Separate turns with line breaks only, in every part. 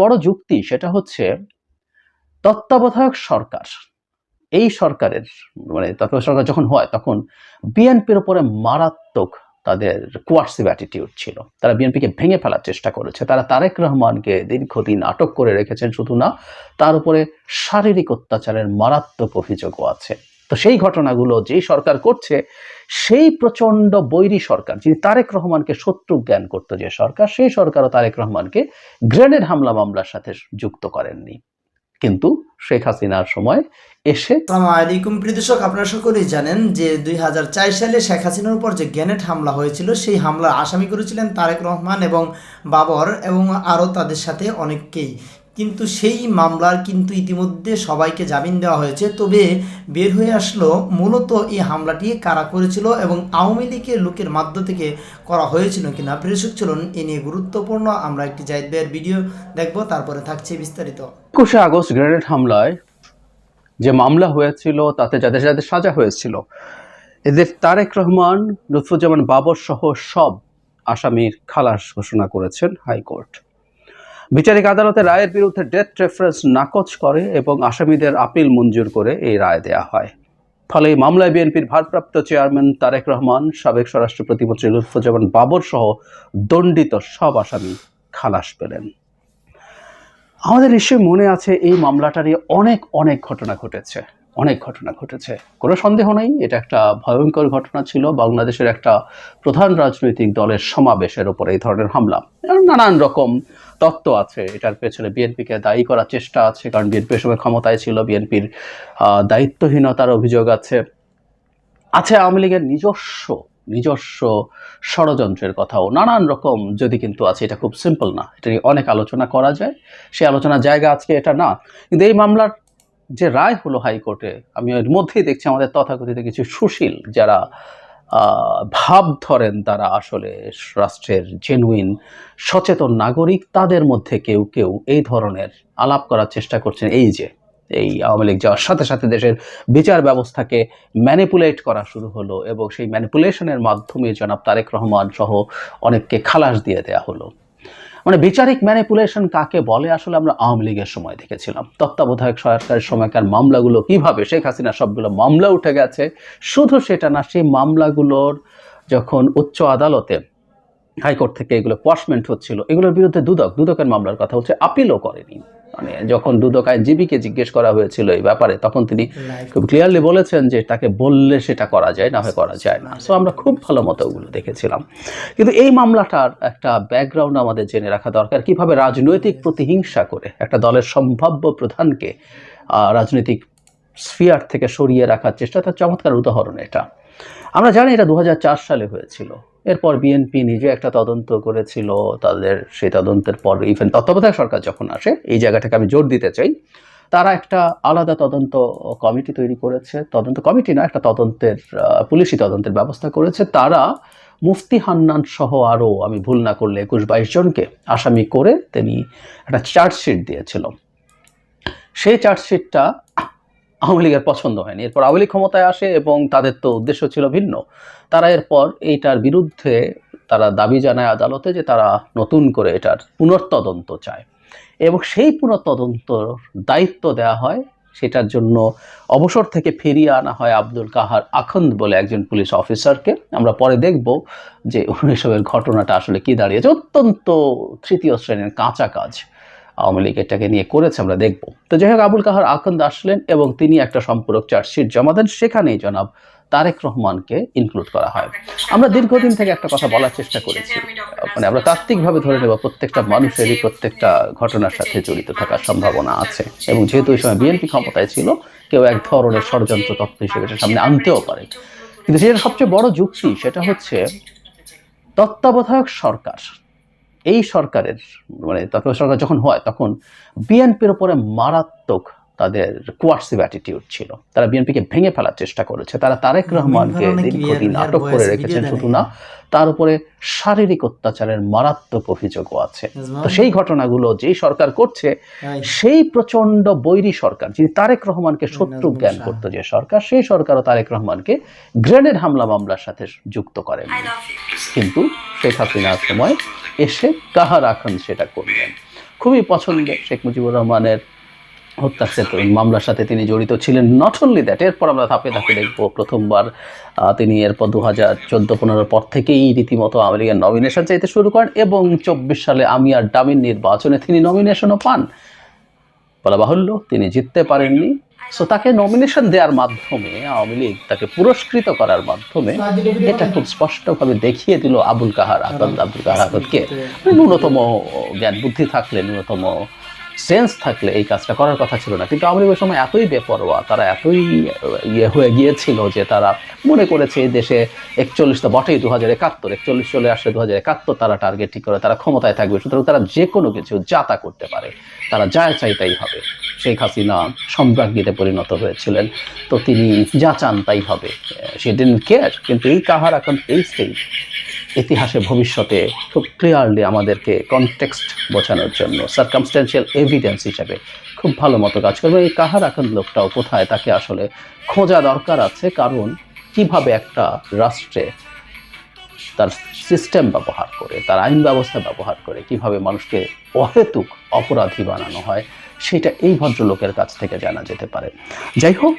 বড় যুক্তি সেটা হচ্ছে তত্ত্বাবধায়ক সরকার। এই সরকারের মানে তত্ত্বাবধায়ক সরকার যখন হয় তখন বিএনপির উপরে মারাত্মক তাদের কোয়ার্সিভ অ্যাটিটিউড ছিল। তারা বিএনপিকে ভেঙে ফেলার চেষ্টা করেছে। তারা তারেক রহমানকে দীর্ঘদিন আটক করে রেখেছেন। শুধু না, তার উপরে শারীরিক অত্যাচারের মারাত্মক অভিযোগও আছে। তো সেই ঘটনাগুলো যেই সরকার করছে, সেই প্রচণ্ড বৈরী সরকার, যিনি তারেক রহমানকে শত্রু জ্ঞান করতো যে সরকার, সেই সরকারও তারেক রহমানকে গ্রেনেড হামলা মামলার সাথে যুক্ত করেননি। কিন্তু শেখ হাসিনার সময় এসে
আলাইকুম প্রিয় দর্শক, আপনারা সকলেই জানেন যে দুই হাজার চার সালে শেখ হাসিনার উপর যে গ্যানেট হামলা হয়েছিল, সেই হামলার আসামি করেছিলেন তারেক রহমান এবং বাবর এবং আরও তাদের সাথে অনেককেই। কিন্তু সেই মামলার কিন্তু ইতিমধ্যে সবাইকে জামিন দেওয়া হয়েছে। তবে বের হয়ে আসলো মূলত এই হামলাটি কারা করেছিল এবং আওয়ামী লীগের লোকের মাধ্য থেকে করা হয়েছিল কিনা? প্রেষক চলুন এ নিয়ে গুরুত্বপূর্ণ আমরা একটি জাহিদ ভাইয়ের ভিডিও দেখব, তারপরে থাকছে বিস্তারিত।
একুশে আগস্ট গ্রেনেড হামলায় যে মামলা হয়েছিল, তাতে যাদের যাদের সাজা হয়েছিল, এদের তারেক রহমান লুৎফুজ্জামান বাবর সহ সব আসামির খালাস ঘোষণা করেছেন হাইকোর্ট। বিচারিক আদালতে রায়ের বিরুদ্ধে ডেথ রেফারেন্স নাকচ করে এবং আসামিদের আপিল মঞ্জুর করে এই রায় দেয়া হয়। ফলে মামলায় বিএনপির ভারপ্রাপ্ত চেয়ারম্যান তারেক রহমান, সাবেক স্বরাষ্ট্র প্রতিমন্ত্রী লুৎফুজ্জামান বাবর সহ দণ্ডিত সব আসামি খালাস পেলেন। আমাদের নিশ্চয়ই মনে আছে এই মামলাটা নিয়ে অনেক অনেক ঘটনা ঘটেছে। অনেক ঘটনা ঘটেছে। কোনো সন্দেহ নেই, এটা একটা ভয়ঙ্কর ঘটনা ছিল। বাংলাদেশের একটা প্রধান রাজনৈতিক দলের সমাবেশের ওপর এই ধরনের হামলা। নানান রকম তত্ত্ব আছে, এটার পেছনে বিএনপিকে দায়ী করার চেষ্টা আছে, কারণ বিএনপির সময় ক্ষমতায় ছিল, বিএনপির দায়িত্বহীনতার অভিযোগ আছে। আছে আওয়ামী লীগের নিজস্ব নিজস্ব ষড়যন্ত্রের কথাও, নানান রকম যদি কিন্তু আছে, এটা খুব সিম্পল না, এটা নিয়ে অনেক আলোচনা করা যায়। সেই আলোচনার জায়গা আজকে এটা না, কিন্তু এই মামলার যে রায় হলো হাইকোর্টে, আমি এর মধ্যেই দেখছি আমাদের তথাকথিত কিছু সুশীল যারা ভাব ধরেন তারা আসলে রাষ্ট্রের জেনুইন সচেতন নাগরিক, তাদের মধ্যে কেউ কেউ এই ধরনের আলাপ করার চেষ্টা করছেন। এই যে, এই আওয়ামী লীগ যাওয়ার সাথে সাথে দেশের বিচার ব্যবস্থাকে ম্যানিপুলেট করা শুরু হলো এবং সেই ম্যানিপুলেশনের মাধ্যমে জনাব তারেক রহমান সহ অনেককে খালাস দিয়ে দেয়া হলো। মানে বিচারিক ম্যানিপুলেশন কাকে বলে আসলে আমরা আওয়ামী লীগের সময় দেখেছিলাম। তত্ত্বাবধায়ক সরকারের সময়কার মামলাগুলো কীভাবে শেখ হাসিনা সবগুলো মামলা উঠে গেছে, শুধু সেটা না, সেই মামলাগুলোর যখন উচ্চ আদালতে হাইকোর্ট থেকে এগুলো কোয়াশমেন্ট হচ্ছিল, এগুলোর বিরুদ্ধে দুদক, দুদকের মামলার কথা হচ্ছে, আপিলও করেনি। মানে যখন দুদকায় আইনজীবীকে জিজ্ঞেস করা হয়েছিল এই ব্যাপারে তখন তিনি খুব ক্লিয়ারলি বলেছেন যে তাকে বললে সেটা করা যায় না হয় করা যায় না। সো আমরা খুব ভালো মতো ওগুলো দেখেছিলাম। কিন্তু এই মামলাটার একটা ব্যাকগ্রাউন্ড আমাদের জেনে রাখা দরকার। কীভাবে রাজনৈতিক প্রতিহিংসা করে একটা দলের সম্ভাব্য প্রধানকে রাজনৈতিক স্ফিয়ার থেকে সরিয়ে রাখার চেষ্টা তার চমৎকার উদাহরণ এটা। আমরা জানি এটা দু হাজার চার সালে হয়েছিল। এরপর বিএনপি নিজে একটা তদন্ত করেছিল, তাদের সেই তদন্তের পর ইভেন তত্ত্বাবধায়ক সরকার যখন আসে, এই জায়গাটাকে আমি জোর দিতে চাই, তারা একটা আলাদা তদন্ত কমিটি তৈরি করেছে। তদন্ত কমিটি না, একটা তদন্তের পুলিশি তদন্তের ব্যবস্থা করেছে। তারা মুফতি হান্নান সহ আরও আমি ভুল না করলে একুশ বাইশ জনকে আসামি করে তিনি একটা চার্জশিট দিয়েছিল। সেই চার্জশিটটা আওয়ামী লীগের পছন্দ হয়নি। এরপর আওয়ামী লীগ ক্ষমতায় আসে এবং তাদের তো উদ্দেশ্য ছিল ভিন্ন। তারা এরপর এইটার বিরুদ্ধে তারা দাবি জানায় আদালতে যে তারা নতুন করে এটার পুনর্তদন্ত চায়। এবং সেই পুনর্তদন্তর দায়িত্ব দেওয়া হয় সেটার জন্য অবসর থেকে ফিরিয়ে আনা হয় আব্দুল কাহার আখন্দ বলে একজন পুলিশ অফিসারকে। আমরা পরে দেখব যে এসবের ঘটনাটা আসলে কি দাঁড়িয়েছে। অত্যন্ত তৃতীয় শ্রেণির কাঁচা কাজ। আওয়ামী লীগ এটাকে নিয়ে করেছে, আমরা দেখব। তো যাই হোক, আবুল কাহার আখন্দ আসলেন এবং তিনি একটা সম্পূরক চার্জশিট জমা দেন। সেখানেই জনাব তারেক রহমানকে ইনক্লুড করা হয়। আমরা দীর্ঘদিন থেকে একটা কথা বলার চেষ্টা করেছি। মানে আমরা তাত্ত্বিকভাবে ধরে নেব, প্রত্যেকটা মানুষেরই প্রত্যেকটা ঘটনার সাথে জড়িত থাকার সম্ভাবনা আছে। এবং যেহেতু ওই সময় বিএনপি ক্ষমতায় ছিল, কেউ এক ধরনের ষড়যন্ত্র তত্ত্ব হিসেবে সামনে আনতেও পারে। কিন্তু যেটা সবচেয়ে বড় যুক্তি সেটা হচ্ছে তত্ত্বাবধায়ক সরকার। এই সরকারের মানে তত্ত্বাবধায়ক সরকার যখন হয় তখন বিএনপির উপরে মারাত্মক তাদের কোয়ার্সিভ অ্যাটিটিউড ছিল। তারা বিএনপিকে ভেঙে ফেলার চেষ্টা করেছে। তারা তারেক রহমানকে দীর্ঘদিন আটক করে রেখেছেন শুধু না তার উপরে শারীরিক অত্যাচারের মারাত্মক অভিযোগও আছে। তো সেই ঘটনাগুলো যেই সরকার করছে সেই প্রচণ্ড বৈরী সরকার যিনি তারেক রহমানকে শত্রু জ্ঞান করতো যে সরকার সেই সরকারও তারেক রহমানকে গ্রেনেড হামলা মামলার সাথে যুক্ত করেন। কিন্তু শেখ হাসিনার সময় এসে কাহার আখন সেটা করলেন? খুবই পছন্দের শেখ মুজিবুর রহমানের হত্যার সাথে মামলার সাথে তিনি জড়িত ছিলেন। নট অনলি দ্যাট এরপর আমরা ধাপে ধাপে দেখব প্রথমবার তিনি এরপর দু হাজার চোদ্দ পনেরোর পর থেকেই রীতিমতো লীগের নমিনেশন চাইতে শুরু করেন এবং চব্বিশ সালে আমি আর ডামিন নির্বাচনে তিনি নমিনেশনও পান। বলা বাহুল্য, তিনি জিততে পারেননি। সো তাকে নমিনেশন দেওয়ার মাধ্যমে, আওয়ামী লীগ তাকে পুরস্কৃত করার মাধ্যমে এটা খুব স্পষ্টভাবে দেখিয়ে দিল আবুল কাহার আকাদ আব্দুল কাহার আকাদকে ন্যূনতম জ্ঞান বুদ্ধি থাকলে ন্যূনতম সেন্স থাকলে এই কাজটা করার কথা ছিল না। কিন্তু আওয়ামী লীগের সময় এতই বেপরোয়া, তারা এতই ইয়ে হয়ে গিয়েছিল যে তারা মনে করেছে এই দেশে একচল্লিশ তো বটেই দু হাজার একাত্তর, একচল্লিশ চলে আসলে দু হাজার একাত্তর তারা টার্গেট ঠিক করে, তারা ক্ষমতায় থাকবে, সুতরাং তারা যে কোনো কিছু যাতা করতে পারে, তারা যা চাই তাই হবে। শেখ হাসিনা সম্রাজ্ঞীতে পরিণত হয়েছিলেন, তো তিনি যা চান তাই হবে। সে ডিন কেয়ার কিন্তু এই কাহার এখন এই স্টেজ ইতিহাসে ভবিষ্যতে খুব ক্লিয়ারলি আমাদেরকে কনটেক্সট বোঝানোর জন্য সার্কামস্টেন্সিয়াল এভিডেন্স হিসাবে খুব ভালো মতো কাজ করবে। এই কাহার এখন লোকটাও কোথায়, তাকে আসলে খোঁজা দরকার আছে। কারণ কীভাবে একটা রাষ্ট্রে তার সিস্টেম ব্যবহার করে, তার আইন ব্যবস্থা ব্যবহার করে, কীভাবে মানুষকে অহেতুক অপরাধী বানানো হয়, সেটা এই ভদ্রলোকের কাছ থেকে জানা যেতে পারে। যাই হোক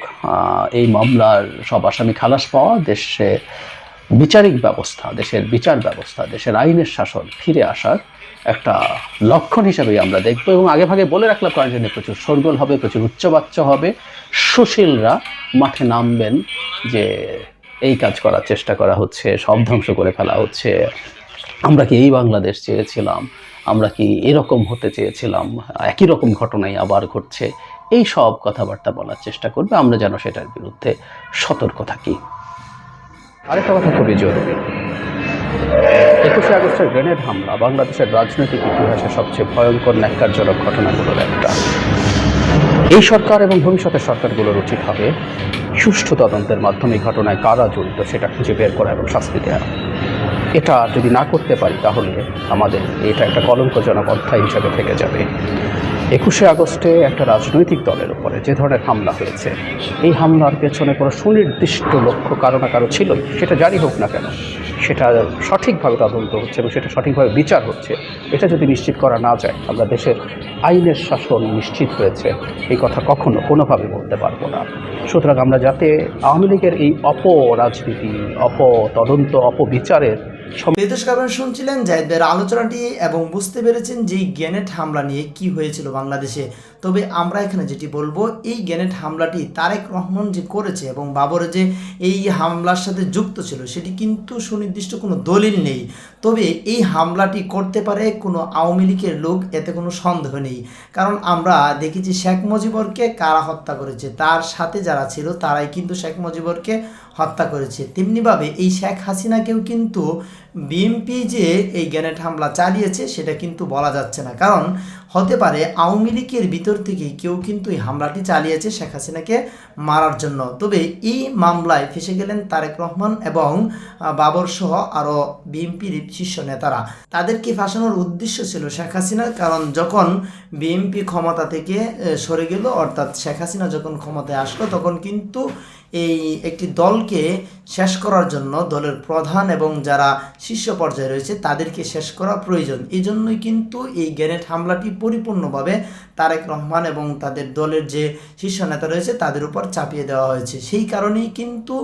এই মামলার সব আসামি খালাস পাওয়া, দেশে বিচারিক ব্যবস্থা, দেশের বিচার ব্যবস্থা, দেশের আইনের শাসন ফিরে আসার একটা লক্ষণ হিসাবেই আমরা দেখব এবং আগে ভাগে বলে রাখলাম কারণ প্রচুর শোরগোল হবে, প্রচুর উচ্চবাচ্য হবে। সুশীলরা মাঠে নামবেন যে এই কাজ করার চেষ্টা করা হচ্ছে, সব ধ্বংস করে ফেলা হচ্ছে। আমরা কি এই বাংলাদেশ চেয়েছিলাম? আমরা কি এরকম হতে চেয়েছিলাম? একই রকম ঘটনাই আবার ঘটছে। এই সব কথাবার্তা বলার চেষ্টা করবে। আমরা যেন সেটার বিরুদ্ধে সতর্ক থাকি। আরেকটা কথা খুবই জরুরি। একুশে আগস্টের গ্রেনেড হামলা বাংলাদেশের রাজনৈতিক ইতিহাসে সবচেয়ে ভয়ঙ্কর ন্যাক্কারজনক ঘটনাগুলোর একটা। এই সরকার এবং ভবিষ্যতের সরকারগুলোর উচিত হবে সুষ্ঠু তদন্তের মাধ্যমে ঘটনায় কারা জড়িত সেটা খুঁজে বের করা এবং শাস্তি দেওয়া এটা যদি না করতে পারি তাহলে আমাদের এটা একটা কলঙ্কজনক অধ্যায় হিসাবে থেকে যাবে। একুশে আগস্টে একটা রাজনৈতিক দলের উপরে যে ধরনের হামলা হয়েছে, এই হামলার পেছনে কোনো সুনির্দিষ্ট লক্ষ্য কারও না কারও ছিল, সেটা জারি হোক না কেন, সেটা সঠিকভাবে তদন্ত হচ্ছে এবং সেটা সঠিকভাবে বিচার হচ্ছে, এটা যদি নিশ্চিত করা না যায়, আমরা দেশের আইনের শাসন নিশ্চিত হয়েছে, এই কথা কখনো কোনোভাবে বলতে পারব না। সুতরাং আমরা যাতে আওয়ামী লীগের এই অপরাজনীতি, অপতদন্ত, অপবিচারের
প্রিয়দর্শক আপনারা শুনছিলেন জাহিদের আলোচনাটি এবং বুঝতে পেরেছেন যে গ্যানেট হামলা নিয়ে কি হয়েছিল বাংলাদেশে। তবে আমরা এখানে যেটি বলব, এই গ্যানেট হামলাটি তারেক রহমান যে করেছে এবং বাবর যে এই হামলার সাথে যুক্ত ছিল, সেটি কিন্তু সুনির্দিষ্ট কোনো দলিল নেই। তবে এই হামলাটি করতে পারে কোনো আওয়ামী লীগের লোক, এতে কোনো সন্দেহ নেই। কারণ আমরা দেখেছি শেখ মুজিবরকে কারা হত্যা করেছে, তার সাথে যারা ছিল, তারাই কিন্তু শেখ মুজিবরকে হত্যা করেছে। তেমনিভাবে এই শেখ হাসিনাকেও কিন্তু বিএনপি যে এই গ্যানেট হামলা চালিয়েছে, সেটা কিন্তু বলা যাচ্ছে না। কারণ হতে পারে আওয়ামী লীগের ভিতর থেকে কেউ কিন্তু এই হামলাটি চালিয়েছে শেখ হাসিনাকে মারার জন্য। তবে এই মামলায় ফেসে গেলেন তারেক রহমান এবং বাবর সহ আরও বিএনপির শীর্ষ নেতারা। তাদেরকে ফাঁসানোর উদ্দেশ্য ছিল শেখ হাসিনার কারণ যখন বিএনপি ক্ষমতা থেকে সরে গেল, অর্থাৎ শেখ হাসিনা যখন ক্ষমতায় আসলো, তখন কিন্তু এই একটি দলকে শেষ করার জন্য দলের প্রধান এবং যারা শীর্ষ পর্যায়ে রয়েছে তাদেরকে শেষ করা প্রয়োজন। এই জন্যই কিন্তু এই গ্রেনেড হামলাটি পরিপূর্ণভাবে তারেক রহমান এবং তাদের দলের যে শীর্ষ নেতা রয়েছে তাদের উপর চাপিয়ে দেওয়া হয়েছে। সেই কারণেই কিন্তু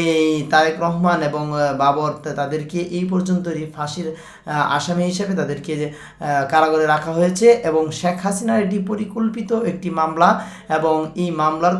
এই তারেক রহমান এবং বাবর তাদেরকে এই পর্যন্ত ফাঁসির আসামি হিসেবে তাদেরকে কারাগারে রাখা হয়েছে এবং শেখ হাসিনার এটি পরিকল্পিত একটি মামলা এবং এই মামলার